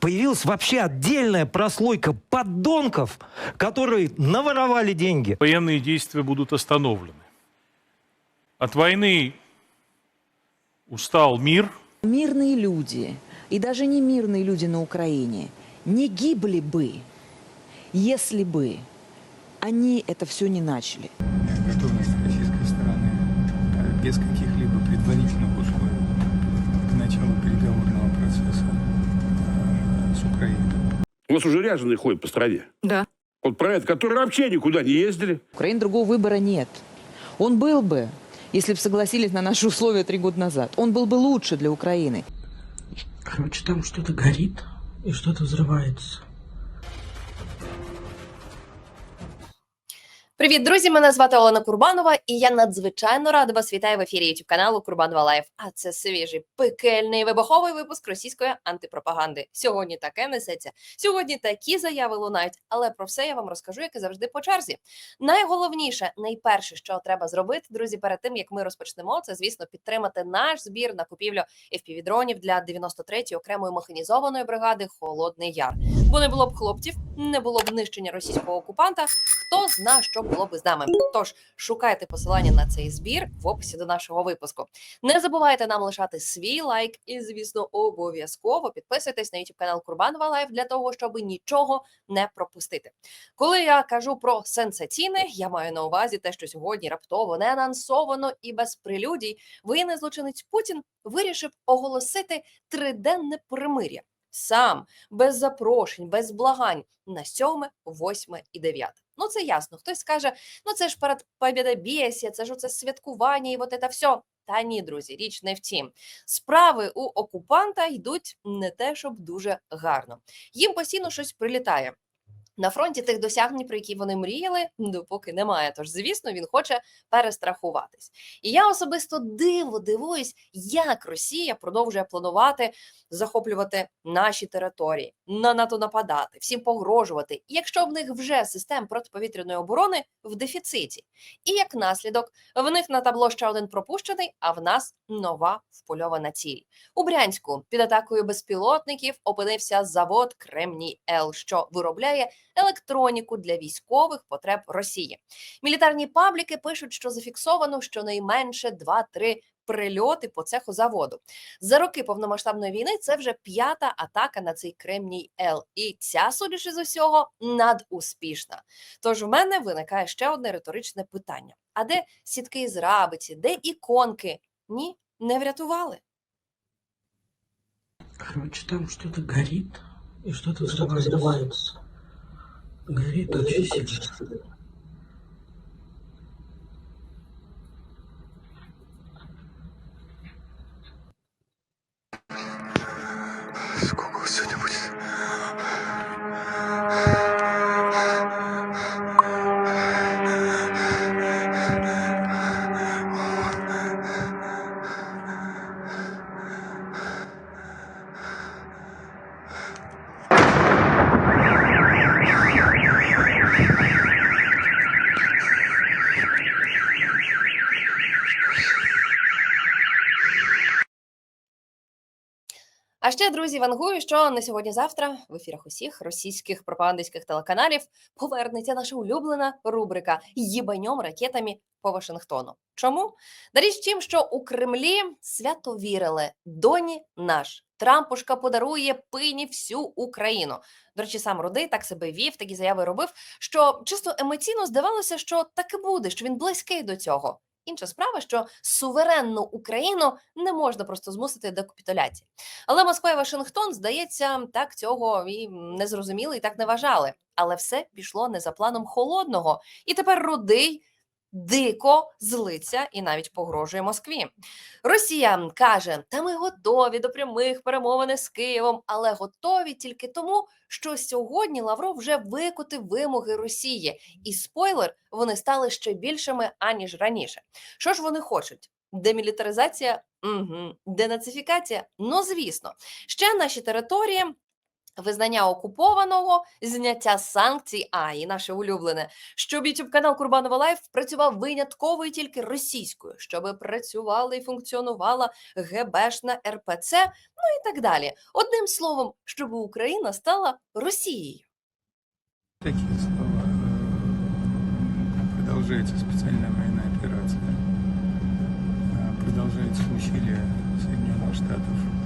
Появилась вообще отдельная прослойка подонков, которые наворовали деньги. военные действия будут остановлены. От войны устал мир, Мирные люди, и даже не мирные люди на Украине, не гибли бы, если бы они это все не начали. готовность российской стороны э, без каких-либо предварительных У вас уже ряженые ходят по стране. Да. Вот про это, которые вообще никуда не ездили. У Украины другого выбора нет. Он был бы, если бы согласились на наши условия три года назад. Он был бы лучше для Украины. Короче, там что-то горит и что-то взрывается. Привіт, друзі! Мене звати Олена Курбанова, і я надзвичайно рада вас вітаю в ефірі youtube каналу Курбанова Лайф. А це свіжий пекельний вибуховий випуск російської антипропаганди. Сьогодні таке несеться. Сьогодні такі заяви лунають, але про все я вам розкажу, як і завжди по черзі. Найголовніше, найперше, що треба зробити, друзі, перед тим як ми розпочнемо, це звісно підтримати наш збір на купівлю FPV-дронів для 93-ї окремої механізованої бригади Холодний Яр. Бо не було б хлопців, не було б нищення російського окупанта. Хто зна, що було би з нами? Тож шукайте посилання на цей збір в описі до нашого випуску. Не забувайте нам лишати свій лайк і, звісно, обов'язково підписуйтесь на YouTube канал Курбанова Лайф для того, щоб нічого не пропустити. Коли я кажу про сенсаційне, я маю на увазі те, що сьогодні раптово не анонсовано і без прелюдій воєнний злочинець Путін вирішив оголосити триденне примир'я. Сам без запрошень, без благань на 7, 8 і 9. Ну це ясно. Хтось скаже, ну це ж перед побєдобєсія, це ж оце святкування і от це все. Та ні, друзі, річ не в тім. Справи у окупанта йдуть не те, щоб дуже гарно. Їм постійно щось прилітає. На фронті тих досягнень, про які вони мріяли, допоки немає. Тож, звісно, він хоче перестрахуватись. І я особисто диво дивуюсь, як Росія продовжує планувати захоплювати наші території, на НАТО нападати, всім погрожувати, якщо в них вже систем протиповітряної оборони в дефіциті. І як наслідок, в них на табло ще один пропущений, а в нас нова впольована ціль. У Брянську під атакою безпілотників опинився завод Кремній Л, що виробляє електроніку для військових потреб Росії. Мілітарні пабліки пишуть, що зафіксовано щонайменше 2-3 прильоти по цеху заводу. За роки повномасштабної війни це вже п'ята атака на цей Кремній Л. І ця, судячи з усього, надуспішна. Тож в мене виникає ще одне риторичне питання: а де сітки з рабиці, де іконки? Ні, не врятували. Короче, там что-то горит и что-то взрывается. Горит очень сильно. Ще, друзі, вангую, що не сьогодні-завтра в ефірах усіх російських пропагандистських телеканалів повернеться наша улюблена рубрика «Їбаньом ракетами по Вашингтону. Чому? Да річ тім, що у Кремлі свято вірили доні наш. Трампушка подарує пині всю Україну. До речі, сам Рудий так себе вів, такі заяви робив, що чисто емоційно здавалося, що так і буде, що він близький до цього. Інша справа, що суверенну Україну не можна просто змусити до капітуляції. Але Москва і Вашингтон, здається, так цього і не зрозуміли, і так не вважали. Але все пішло не за планом холодного. І тепер рудий дико злиться і навіть погрожує Москві. Росія каже: та ми готові до прямих перемовин з Києвом, але готові тільки тому, що сьогодні Лавров вже викотив вимоги Росії, і спойлер, вони стали ще більшими аніж раніше. Що ж вони хочуть? Демілітаризація, угу. денацифікація. Ну звісно, ще наші території визнання окупованого, зняття санкцій, а і наше улюблене, щоб youtube канал Курбанова Лайф працював винятково і тільки російською, щоб працювала і функціонувала ГБшна РПЦ, ну і так далі. Одним словом, щоб Україна стала Росією. Такие слова. Э, Продолжается специальная военная операция. Э, Продолжаются усилия Соединенных Штатов.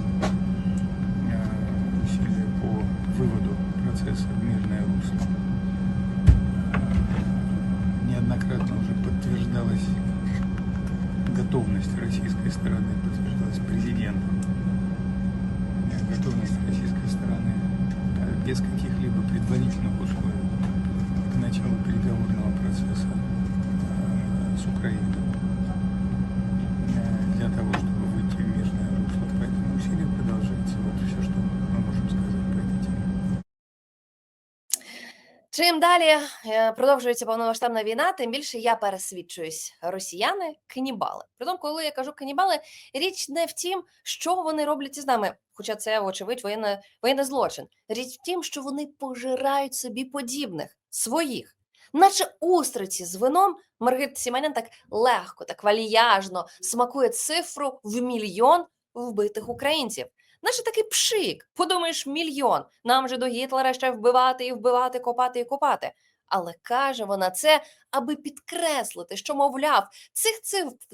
Процесса в мирное русло. Неоднократно уже подтверждалась готовность российской стороны, подтверждалась президентом. э, Готовность российской стороны э, без каких-либо предварительных условий к началу переговорного процесса э, с Украиной Чим далі е, продовжується повномасштабна війна, тим більше я пересвідчуюсь. Росіяни канібали. Притом, коли я кажу канібали, річ не в тім, що вони роблять із нами, хоча це, вочевидь, воєнне, воєнний злочин. Річ в тім, що вони пожирають собі подібних своїх. Наче устриці з вином Маргарита Сіманян так легко, так вальяжно смакує цифру в мільйон вбитих українців. Наче такий пшик. Подумаєш, мільйон. Нам же до Гітлера ще вбивати і вбивати, копати і копати. Але каже вона це, аби підкреслити, що, мовляв, цих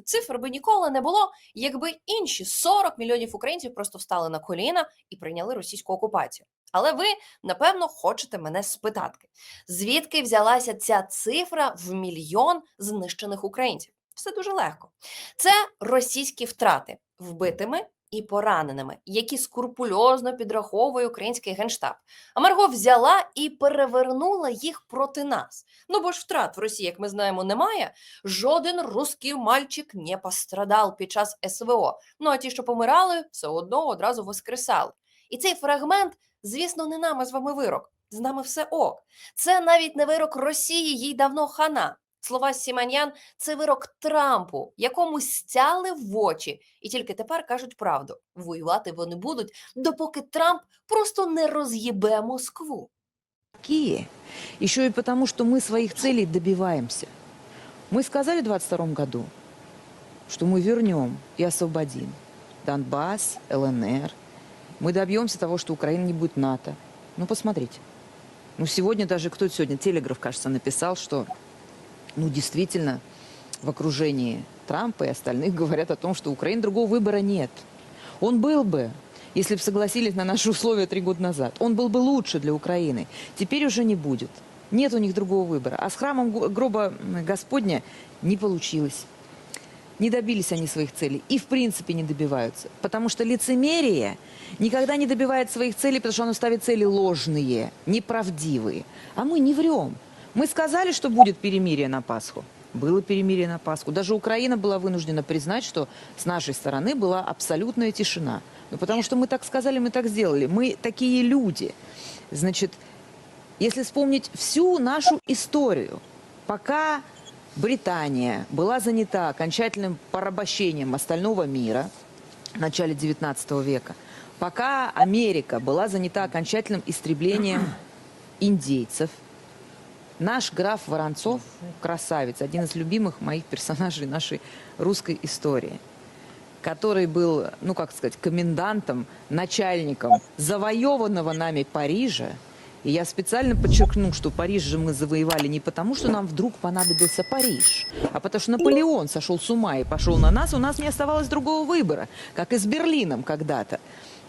цифр, би ніколи не було, якби інші 40 мільйонів українців просто встали на коліна і прийняли російську окупацію. Але ви, напевно, хочете мене спитати, звідки взялася ця цифра в мільйон знищених українців? Все дуже легко. Це російські втрати вбитими і пораненими, які скрупульозно підраховує український генштаб. А Марго взяла і перевернула їх проти нас. Ну бо ж втрат в Росії, як ми знаємо, немає. Жоден русський мальчик не пострадав під час СВО. Ну а ті, що помирали, все одно одразу воскресали. І цей фрагмент, звісно, не нами з вами вирок. З нами все ок. Це навіть не вирок Росії, їй давно хана. Слова Сіманян це вирок Трампу, якому стяли в очі, і тільки тепер кажуть правду. Воювати вони будуть, допоки Трамп просто не роз'їбе Москву. Какие? Еще и потому, что мы своих целей добиваемся. Мы сказали в 22 году, что мы вернем и освободим Донбасс, ЛНР. Мы добьемся того, что Украина не будет НАТО. Ну, посмотрите. Ну, сегодня даже кто сегодня, Телеграф, кажется, написал, что, ну, действительно, в окружении Трампа и остальных говорят о том, что у Украины другого выбора нет. Он был бы, если бы согласились на наши условия три года назад. Он был бы лучше для Украины. Теперь уже не будет. Нет у них другого выбора. А с храмом гроба Господня не получилось. Не добились они своих целей. И в принципе не добиваются. Потому что лицемерие никогда не добивает своих целей, потому что оно ставит цели ложные, неправдивые. А мы не врем. Мы сказали, что будет перемирие на Пасху. Было перемирие на Пасху. Даже Украина была вынуждена признать, что с нашей стороны была абсолютная тишина. Ну, потому что мы так сказали, мы так сделали. Мы такие люди. Значит, если вспомнить всю нашу историю, пока Британия была занята окончательным порабощением остального мира в начале XIX века, пока Америка была занята окончательным истреблением индейцев, наш граф Воронцов, красавец, один из любимых моих персонажей нашей русской истории, который был, ну как сказать, комендантом, начальником завоеванного нами Парижа, и я специально подчеркну, что Париж же мы завоевали не потому, что нам вдруг понадобился Париж, а потому что Наполеон сошел с ума и пошел на нас, у нас не оставалось другого выбора, как и с Берлином когда-то.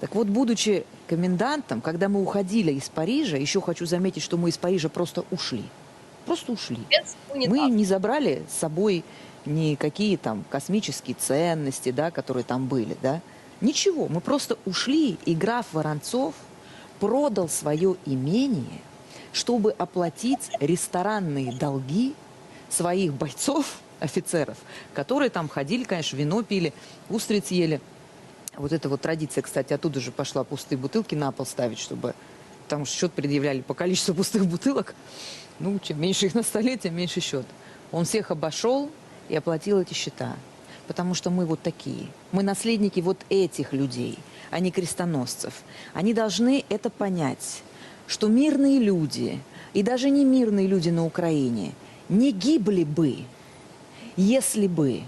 Так вот, будучи комендантом, когда мы уходили из Парижа, еще хочу заметить, что мы из Парижа просто ушли. Просто ушли. Мы не забрали с собой никакие там космические ценности, да, которые там были, да. Ничего, мы просто ушли, и граф Воронцов продал свое имение, чтобы оплатить ресторанные долги своих бойцов, офицеров, которые там ходили, конечно, вино пили, устриц ели. Вот эта вот традиция, кстати, оттуда же пошла пустые бутылки на пол ставить, чтобы... Потому что счет предъявляли по количеству пустых бутылок. Ну, чем меньше их на столе, тем меньше счет. Он всех обошел и оплатил эти счета. потому что мы вот такие. Мы наследники вот этих людей, а не крестоносцев. Они должны это понять, что мирные люди, и даже не мирные люди на Украине, не гибли бы, если бы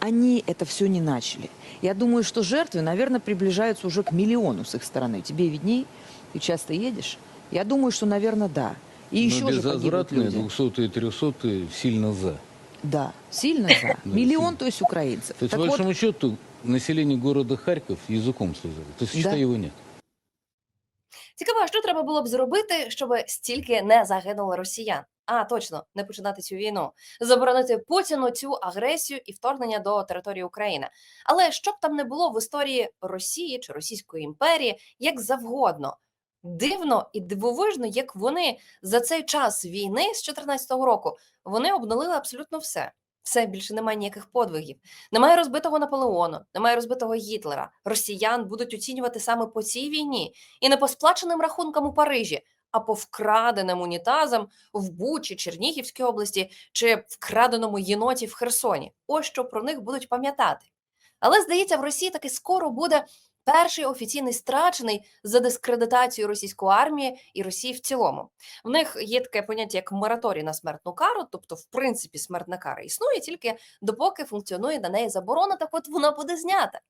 они это все не начали. Я думаю, что жертвы, наверное, приближаются уже к миллиону с их стороны. Тебе видней, ты часто едешь. Я думаю, что, наверное, да. И еще Но же погибнут безвозвратные, люди. 200 и 300 сильно за. Да, сильно за. Миллион, то есть украинцев. То есть, Так по вот, большому счету, население города Харьков языком слезали. То есть, считай, Да. его нет. Цікаво, що треба було б зробити, щоб стільки не загинуло росіян? А точно не починати цю війну, заборонити Путіну цю агресію і вторгнення до території України. Але що б там не було в історії Росії чи Російської імперії, як завгодно. Дивно і дивовижно, як вони за цей час війни з 14-го року вони обнулили абсолютно все. Все більше немає ніяких подвигів. Немає розбитого Наполеону, немає розбитого Гітлера. Росіян будуть оцінювати саме по цій війні і не по сплаченим рахункам у Парижі, а по вкраденим унітазам в Бучі, Чернігівській області чи вкраденому єноті в Херсоні. Ось що про них будуть пам'ятати. Але здається, в Росії таки скоро буде перший офіційний страчений за дискредитацію російської армії і Росії в цілому. В них є таке поняття як мораторій на смертну кару, тобто, в принципі, смертна кара існує тільки допоки функціонує на неї заборона, так от вона буде знята.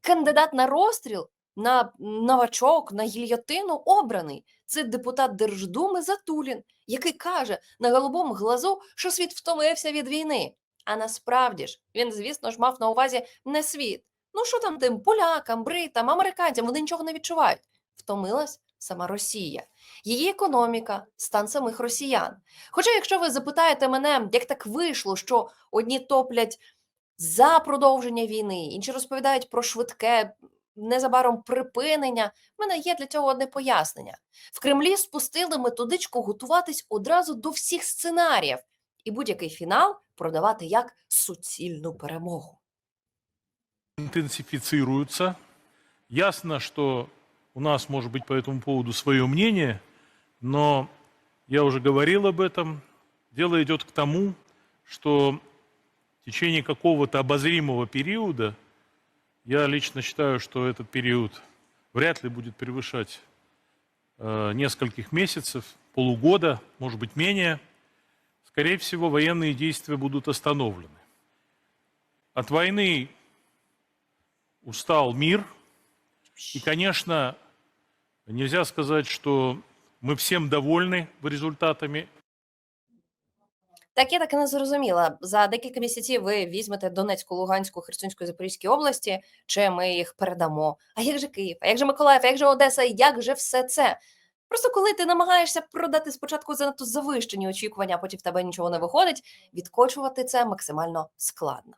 Кандидат на розстріл, на новачок, на гільйотину обраний. Це депутат Держдуми Затулін, який каже на голубому глазу, що світ втомився від війни. А насправді ж він, звісно ж, мав на увазі не світ. Ну що там тим полякам, бритам, американцям, вони нічого не відчувають. Втомилась сама Росія, її економіка, стан самих росіян. Хоча, якщо ви запитаєте мене, як так вийшло, що одні топлять за продовження війни, інші розповідають про швидке незабаром припинення. В мене є для цього одне пояснення. В Кремлі спустили методичку готуватись одразу до всіх сценаріїв і будь-який фінал продавати як суцільну перемогу. Интенсифицируются. Ясно, что у нас может быть по этому поводу свое мнение, но я уже говорил об этом. Дело идет к тому, что в течение какого-то обозримого периода, я лично считаю, что этот период вряд ли будет превышать э, нескольких месяцев, полугода, может быть менее, скорее всего, военные действия будут остановлены. От войны устал мир. И, конечно, нельзя сказать, что мы всем довольны результатами Так я так і не зрозуміла. За декілька місяців ви візьмете Донецьку, Луганську, Херсонську, Запорізьку області, чи ми їх передамо? А як же Київ? А як же Миколаїв? А як же Одеса? Як же все це? Просто коли ти намагаєшся продати спочатку занадто завищені очікування, а потім в тебе нічого не виходить, відкочувати це максимально складно.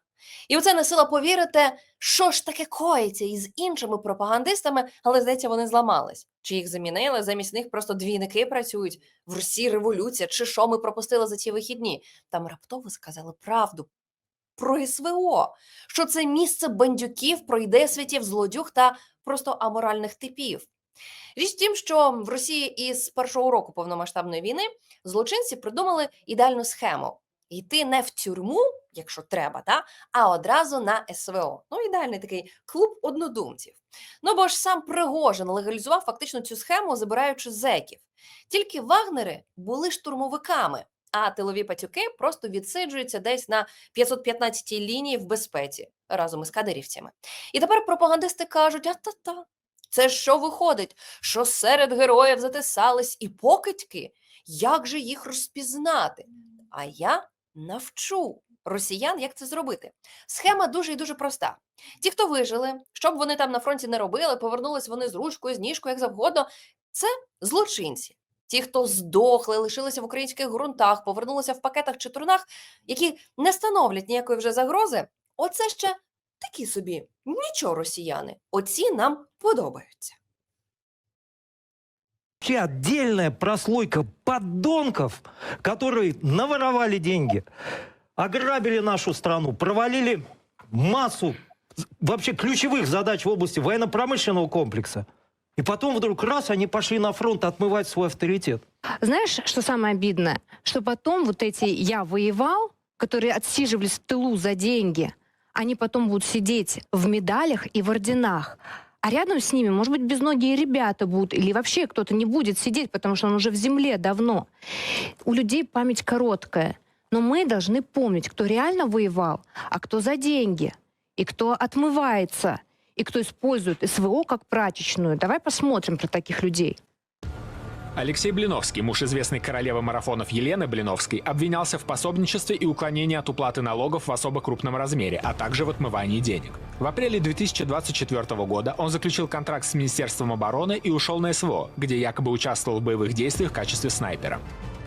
І оце не сила повірити, що ж таке коїться із іншими пропагандистами, але здається, вони зламались. Чи їх замінили? Замість них просто двійники працюють в Росії революція, чи що ми пропустили за ці вихідні? Там раптово сказали правду про СВО, що це місце бандюків, пройдесвітів, злодюг та просто аморальних типів. Річ в тім, що в Росії із першого року повномасштабної війни злочинці придумали ідеальну схему: йти не в тюрму, якщо треба, та, а одразу на СВО. Ну, ідеальний такий клуб однодумців. Ну бо ж сам Пригожин легалізував фактично цю схему, забираючи зеків. Тільки вагнери були штурмовиками, а тилові патюки просто відсиджуються десь на 515-й лінії в безпеці разом із кадирівцями. І тепер пропагандисти кажуть: а-та-та. Це що виходить? Що серед героїв затисались і покидьки? Як же їх розпізнати? А я навчу росіян, як це зробити. Схема дуже і дуже проста. Ті, хто вижили, щоб вони там на фронті не робили, повернулись вони з ручкою, з ніжкою, як завгодно. Це злочинці. Ті, хто здохли, лишилися в українських ґрунтах, повернулися в пакетах чи турнах, які не становлять ніякої вже загрози. Оце ще такі собі нічого росіяни. Оці нам подобаються. Вообще отдельная прослойка подонков, которые наворовали деньги, ограбили нашу страну, провалили массу вообще ключевых задач в области военно-промышленного комплекса. И потом вдруг раз они пошли на фронт отмывать свой авторитет. Знаешь, что самое обидное? Что потом вот эти «я воевал», которые отсиживались в тылу за деньги, они потом будут сидеть в медалях и в орденах. А рядом с ними, может быть, безногие ребята будут, или вообще кто-то не будет сидеть, потому что он уже в земле давно. У людей память короткая. Но мы должны помнить, кто реально воевал, а кто за деньги, и кто отмывается, и кто использует СВО как прачечную. Давай посмотрим про таких людей. Алексей Блиновский, муж известной королевы марафонов Елены Блиновской, обвинялся в пособничестве и уклонении от уплаты налогов в особо крупном размере, а также в отмывании денег. В апреле 2024 года он заключил контракт с Министерством обороны и ушел на СВО, где якобы участвовал в боевых действиях в качестве снайпера.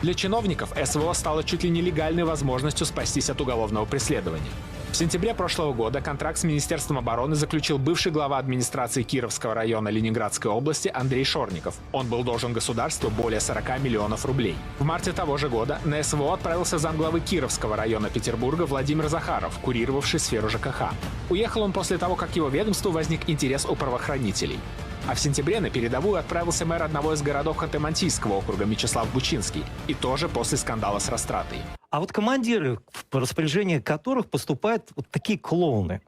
Для чиновников СВО стало чуть ли не легальной возможностью спастись от уголовного преследования. В сентябре прошлого года контракт с Министерством обороны заключил бывший глава администрации Кировского района Ленинградской области Андрей Шорников. Он был должен государству более 40 миллионов рублей. В марте того же года на СВО отправился замглавы Кировского района Петербурга Владимир Захаров, курировавший сферу ЖКХ. Уехал он после того, как его ведомству возник интерес у правоохранителей. А в сентябре на передовую отправился мэр одного из городов Ханты-Мансийского округа Мячеслав Бучинский. И тоже после скандала с растратой. А вот командиры, в распоряжение которых поступают вот такие клоуны,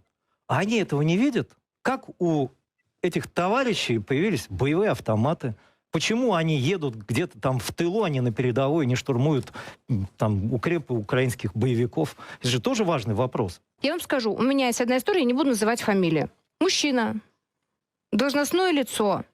а они этого не видят? Как у этих товарищей появились боевые автоматы? Почему они едут где-то там в тылу, они на передовой, не штурмуют там укрепы украинских боевиков? Это же тоже важный вопрос. Я вам скажу, у меня есть одна история, не буду называть фамилию. Мужчина, должностное лицо,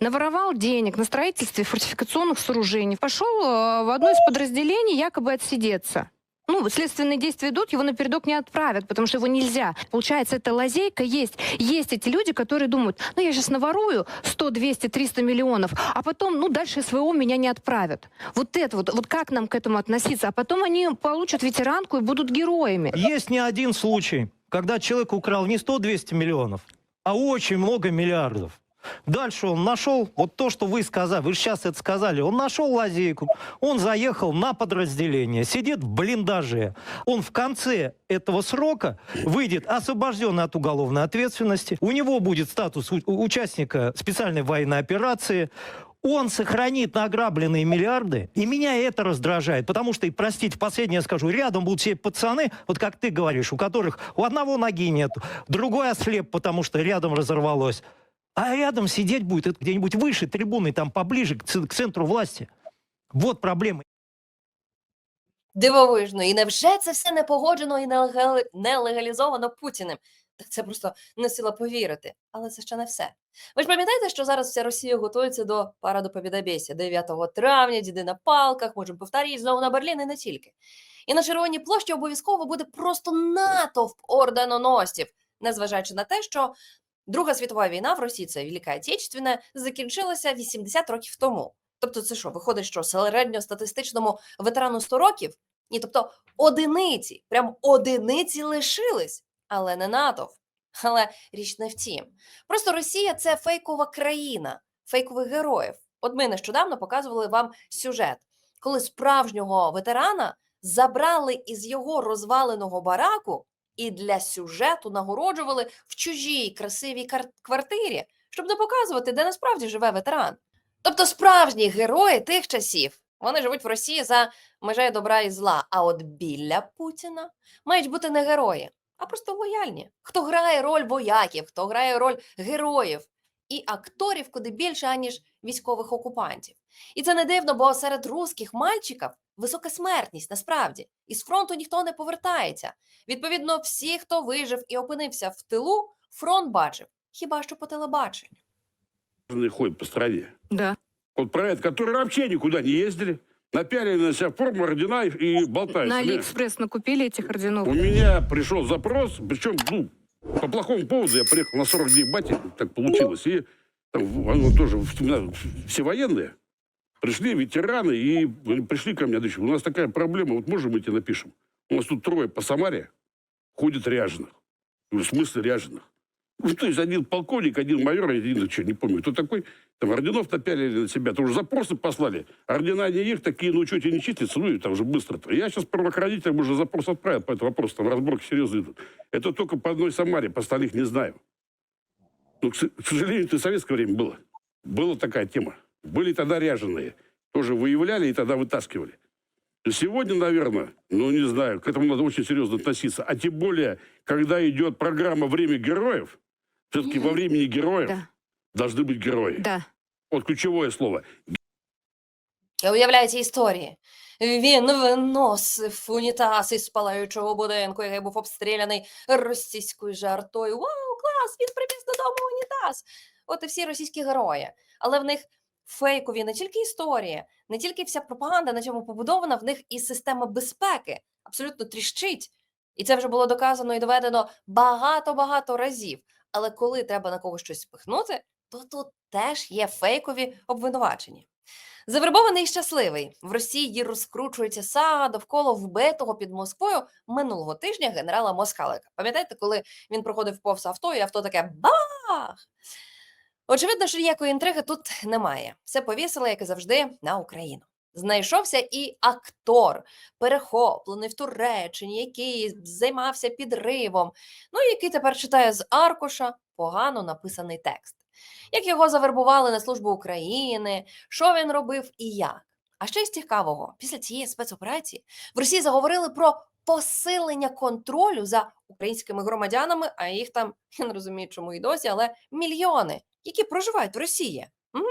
наворовал денег на строительстве фортификационных сооружений, пошел э, в одно из подразделений якобы отсидеться. Ну, следственные действия идут, его на передок не отправят, потому что его нельзя. Получается, эта лазейка есть. Есть эти люди, которые думают, ну, я сейчас наворую 100, 200, 300 миллионов, а потом, ну, дальше СВО меня не отправят. Вот это вот, вот как нам к этому относиться? А потом они получат ветеранку и будут героями. Есть не один случай, когда человек украл не 100-200 миллионов, а очень много миллиардов. Дальше он нашел вот то, что вы сказали, вы сейчас это сказали, он нашел лазейку, он заехал на подразделение, сидит в блиндаже, он в конце этого срока выйдет освобожденный от уголовной ответственности, у него будет статус участника специальной военной операции, он сохранит награбленные миллиарды, и меня это раздражает, потому что, и простите, последнее скажу, рядом будут все пацаны, вот как ты говоришь, у которых у одного ноги нет, другой ослеп, потому что рядом разорвалось, а рядом сидеть будет это где-нибудь выше трибуны, там поближе к, ц- к центру власти. Вот проблема. Дивовижно. І невже це все не погоджено і нелегали- не легалізовано Путіним? Так це просто не сила повірити. Але це ще не все. Ви ж пам'ятаєте, що зараз вся Росія готується до параду Побєдобєсія 9 травня, діди на палках, можемо повторити знову на Берлін і не тільки. І на Червоній площі обов'язково буде просто натовп орденоносців, незважаючи на те, що Друга світова війна в Росії, це Велика Отечественна, закінчилася 80 років тому. Тобто, це що, виходить, що середньостатистичному ветерану 100 років? Ні, тобто одиниці, прям одиниці лишились, але не натовп. Але річ не в тім. Просто Росія це фейкова країна, фейкових героїв. От ми нещодавно показували вам сюжет, коли справжнього ветерана забрали із його розваленого бараку і для сюжету нагороджували в чужій красивій квартирі, щоб не показувати, де насправді живе ветеран. Тобто справжні герої тих часів вони живуть в Росії за межею добра і зла. А от біля Путіна мають бути не герої, а просто лояльні. Хто грає роль вояків, хто грає роль героїв і акторів куди більше, аніж військових окупантів. І це не дивно, бо серед русських мальчиків висока смертність насправді Із фронту ніхто не повертається. Відповідно, всі, хто вижив і опинився в тилу, фронт бачив, хіба що по телебаченню. ходят по стране. Да. Вот про это, которые вообще никуда не ездили, напялили на себя форму, ордена и, и болтаются. На У меня- Алиэкспресс накупили этих орденов. У меня пришел запрос, причем, ну, по плохому поводу я приехал на 40 дней батя, так получилось. И там, в- оно тоже в- на- все военные. Пришли ветераны и пришли ко мне, у нас такая проблема, вот можем мы тебе напишем? У нас тут трое по Самаре ходят ряженых. В смысле ряженых? Ну, то есть один полковник, один майор, один, что, не помню, кто такой. Там орденов напялили на себя. Тоже запросы послали. Ордена не их, такие на учете не числятся. Ну, и там же быстро-то. Я сейчас правоохранителям уже запрос отправил по этому вопросу. Там разборки серьезно идут. Это только по одной Самаре, по остальных не знаю. Ну, к сожалению, это в советское время было. Была такая тема. Были тогда ряженые. Тоже выявляли и тогда вытаскивали. Сегодня, наверное, ну не знаю, к этому надо очень серьезно относиться. А тем более, когда идет программа «Время героев», все-таки во времени героев Да. должны быть герои. Да. Вот ключевое слово. Я уявляю ці історії. Він виносив унітаз із палаючого будинку, який був обстріляний російською жартою. Вау, клас! Він привіз додому унітаз. От і всі російські герої. Але в них фейкові не тільки історії, не тільки вся пропаганда на цьому побудована, в них і система безпеки абсолютно тріщить. І це вже було доказано і доведено багато-багато разів. Але коли треба на когось щось спихнути, то тут теж є фейкові обвинувачення. Завербований і щасливий в Росії розкручується сага довкола вбитого під Москвою минулого тижня генерала Москалика. Пам'ятаєте, коли він проходив повз авто, і авто таке бах! Очевидно, що ніякої інтриги тут немає. Все повісили, як і завжди, на Україну. Знайшовся і актор, перехоплений в Туреччині, який займався підривом, ну який тепер читає з аркуша погано написаний текст. Як його завербували на службу України, що він робив і як. А ще із цікавого, після цієї спецоперації в Росії заговорили про посилення контролю за українськими громадянами, а їх там я не розумію, чому і досі, але мільйони, які проживають в Росії. Мгм.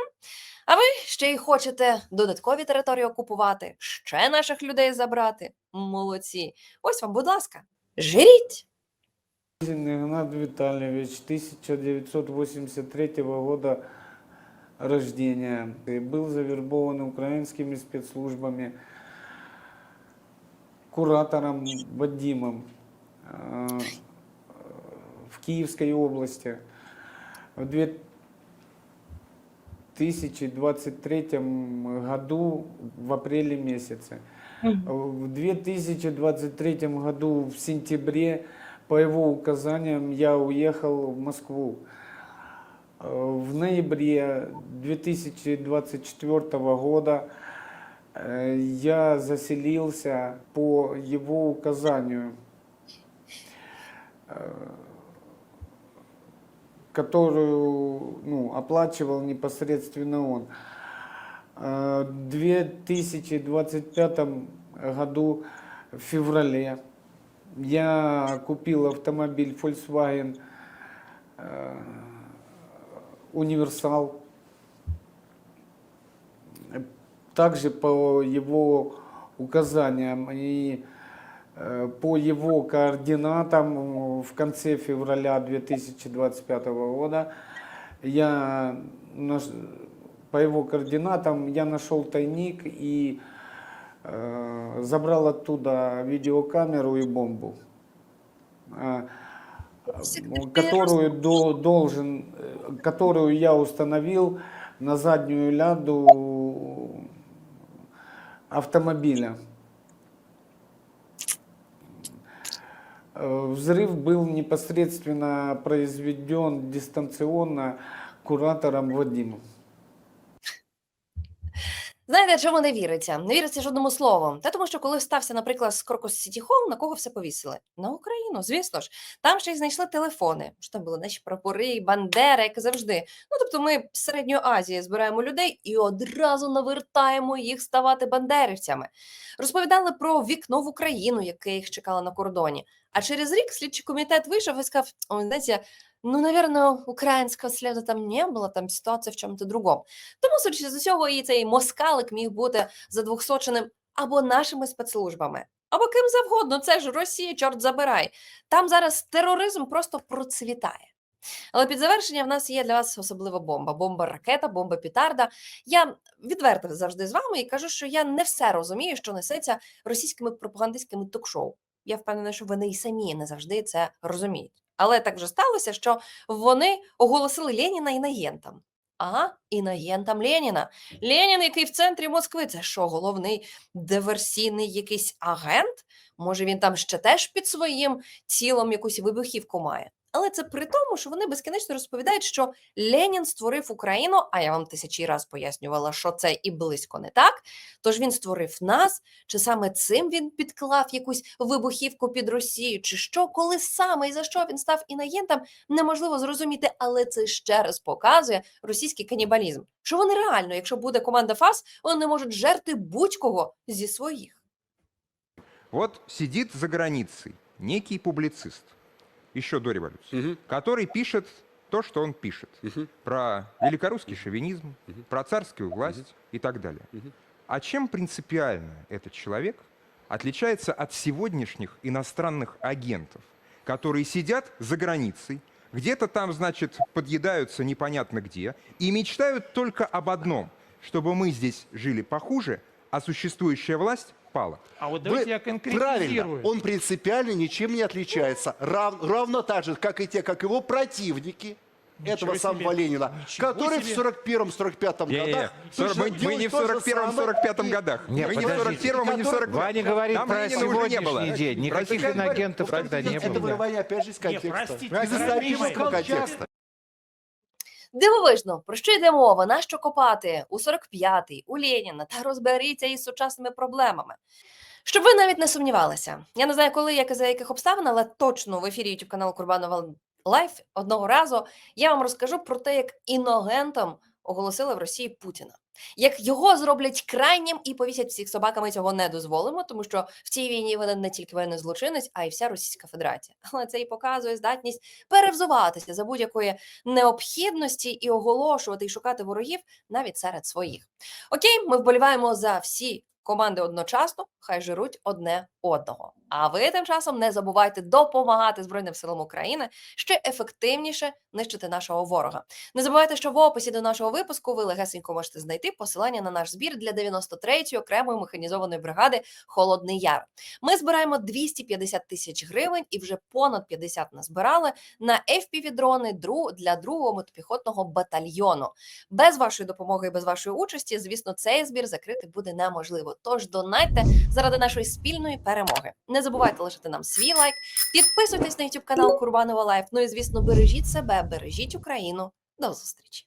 А ви ще й хочете додаткові території окупувати, ще наших людей забрати? Молодці. Ось вам, будь ласка, жиріть. Игнат Витальевич, 1983 года рождения. Был завербован украинскими спецслужбами куратором Вадимом в Киевской области. В 2023 году в апреле месяце. В 2023 году в сентябре по его указаниям я уехал в Москву. В ноябре 2024 года э, я заселился по его указанию, э, которую ну, оплачивал непосредственно он. Э, В 2025 году в феврале я купил автомобиль Volkswagen э, Универсал. Также по его указаниям и по его координатам э, в конце февраля 2025 года я наш- по его координатам я нашел тайник и э, забрал оттуда видеокамеру и бомбу, э, которую до- должен, э, которую я установил на заднюю ляду автомобиля. Взрыв был непосредственно произведен дистанционно куратором Вадимом. Знаєте, чому не віриться? Не віриться жодному слову. Та тому, що коли стався, наприклад, з Крокус Сіті Холл, на кого все повісили? На Україну, звісно ж. Там ще й знайшли телефони. Що там були наші прапори, бандери, як завжди. Ну тобто, ми з Середньої Азії збираємо людей і одразу навертаємо їх ставати бандерівцями. Розповідали про вікно в Україну, яке їх чекало на кордоні. А через рік слідчий комітет вийшов і сказав: Ой, знаєте, ну, наверное, украинского следа там не было, там ситуація в чому-то другому. Тому, судячи з усього, і цей москалик міг бути задвохсоченим або нашими спецслужбами, або ким завгодно. Це ж Росія, чорт забирай. Там зараз тероризм просто процвітає. Але під завершення в нас є для вас особлива бомба: бомба ракета, бомба пітарда. Я відверто завжди з вами і кажу, що я не все розумію, що несеться російськими пропагандистськими ток-шоу. Я впевнена, що вони і самі не завжди це розуміють. Але так вже сталося, що вони оголосили Леніна інагентом. Ага, інагентом Леніна. Ленін, який в центрі Москви, це що, головний диверсійний якийсь агент? Може, він там ще теж під своїм тілом якусь вибухівку має. Але це при тому, що вони безкінечно розповідають, що Ленін створив Україну, а я вам тисячі раз пояснювала, що це і близько не так. Тож він створив нас, чи саме цим він підклав якусь вибухівку під Росію, чи що, коли саме і за що він став інагентом, неможливо зрозуміти, але це ще раз показує російський канібалізм. Що вони реально, якщо буде команда ФАС, вони можуть жерти будь-кого зі своїх. Вот сидит за границей некий публицист, еще до революции, который пишет то, что он пишет. Про великорусский шовинизм, про царскую власть и так далее. А чем принципиально этот человек отличается от сегодняшних иностранных агентов, которые сидят за границей, где-то там, значит, подъедаются непонятно где, и мечтают только об одном, чтобы мы здесь жили похуже, а существующая власть пала. А вот Вы- Правильно, он принципиально ничем не отличается. Рав- равно так же, как и те, как его противники, этого самого Ленина, которые в 41-45 Не-не-не, годах сорок- мы, мы не в делают то же 41-45 самое. годах. Не, мы не в подождите. 41 мы не в 42 Ваня говорит про Ленина уже не было. сегодняшний день. Никаких я инагентов тогда не Это было. вырывание, опять же, из контекста. простите, из исторического контекста. Дивовижно, про що йде мова? На що копати у 45-й, у Леніна та розберіться із сучасними проблемами. Щоб ви навіть не сумнівалися. Я не знаю, коли, як і за яких обставин, але точно в ефірі YouTube каналу Курбанова Лайф одного разу я вам розкажу про те, як іногентом оголосили в Росії Путіна. Як його зроблять крайнім і повісять всіх собаками, цього не дозволимо, тому що в цій війні винен не тільки воєнний злочинець, а й вся Російська Федерація. Але це і показує здатність перевзуватися за будь-якої необхідності і оголошувати і шукати ворогів навіть серед своїх. Окей, ми вболіваємо за всі команди одночасно, хай жируть одне одного. А ви тим часом не забувайте допомагати Збройним силам України ще ефективніше нищити нашого ворога. Не забувайте, що в описі до нашого випуску ви легесенько можете знайти посилання на наш збір для 93-ї окремої механізованої бригади Холодний Яр. Ми збираємо 250 тисяч гривень і вже понад 50 назбирали на FPV-дрони дру- для другого мотопіхотного батальйону. Без вашої допомоги і без вашої участі, звісно, цей збір закрити буде неможливо. Тож донайте заради нашої спільної перемоги. Не забувайте лишити нам свій лайк, підписуйтесь на YouTube канал Курбанова Лайф. Ну і звісно, бережіть себе, бережіть Україну. До зустрічі.